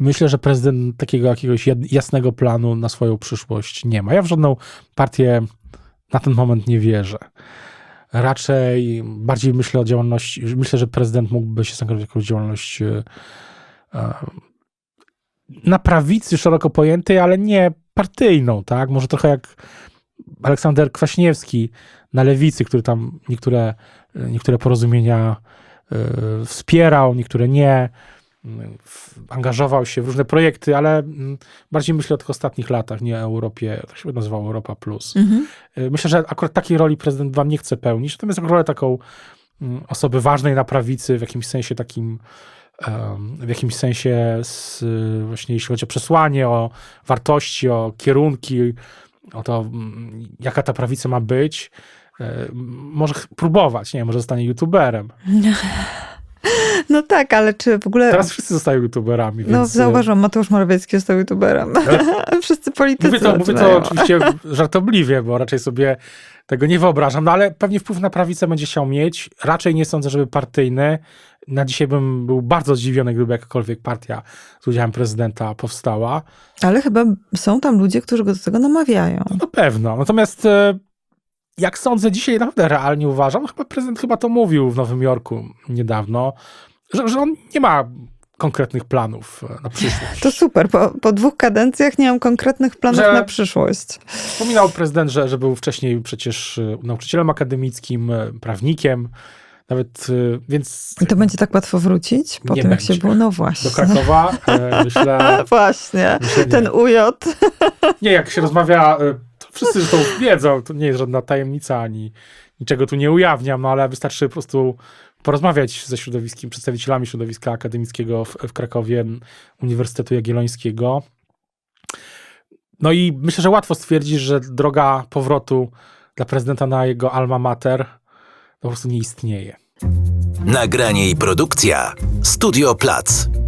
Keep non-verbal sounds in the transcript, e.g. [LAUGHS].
myślę, że prezydent takiego jakiegoś jasnego planu na swoją przyszłość nie ma. Ja w żadną partię na ten moment nie wierzę. Raczej bardziej myślę o działalności, myślę, że prezydent mógłby się zaangażować w jakąś działalność e, e, na prawicy szeroko pojętej, ale nie partyjną, tak? Może trochę jak Aleksander Kwaśniewski na lewicy, który tam niektóre, niektóre porozumienia e, wspierał, niektóre nie. Angażował się w różne projekty, ale mm, bardziej myślę o tych ostatnich latach, nie o Europie, to się nazywało Europa Plus. Mhm. Y, Myślę, że akurat takiej roli prezydent wam nie chce pełnić, natomiast rolę taką mm, osoby ważnej na prawicy, w jakimś sensie takim, w jakimś sensie z, właśnie jeśli chodzi o przesłanie, o wartości, o kierunki, o to, mm, jaka ta prawica ma być, y, może próbować, nie może zostanie youtuberem. [LAUGHS] No tak, ale czy w ogóle... Teraz wszyscy zostają youtuberami, No więc... y, zauważyłam, Mateusz Morawiecki został youtuberem. [LAUGHS] Wszyscy politycy Mówię to, mówię to oczywiście żartobliwie, bo raczej sobie tego nie wyobrażam, no ale pewnie wpływ na prawicę będzie chciał mieć. Raczej nie sądzę, żeby partyjny. Na dzisiaj bym był bardzo zdziwiony, gdyby jakakolwiek partia z udziałem prezydenta powstała. Ale chyba są tam ludzie, którzy go do tego namawiają. No na pewno. Natomiast e, jak sądzę, dzisiaj naprawdę realnie uważam, chyba prezydent chyba to mówił w Nowym Jorku niedawno, że, że on nie ma konkretnych planów e, na przyszłość. To super, po, po dwóch kadencjach nie mam konkretnych planów Że- na przyszłość. Wspominał prezydent, że, że był wcześniej przecież y, nauczycielem akademickim, y, prawnikiem, nawet, więc I to będzie tak łatwo wrócić po Nie tym, jak się było? No do właśnie. Krakowa, e, myślę, [LAUGHS] Właśnie, myślę ten UJ. nie, jak się rozmawia, to wszyscy to wiedzą, to nie jest żadna tajemnica, ani niczego tu nie ujawniam, no ale wystarczy po prostu porozmawiać ze środowiskiem, przedstawicielami środowiska akademickiego w, w Krakowie Uniwersytetu Jagiellońskiego. No i myślę, że łatwo stwierdzić, że droga powrotu dla prezydenta na jego alma mater po prostu nie istnieje. Nagranie i produkcja Studio Plac.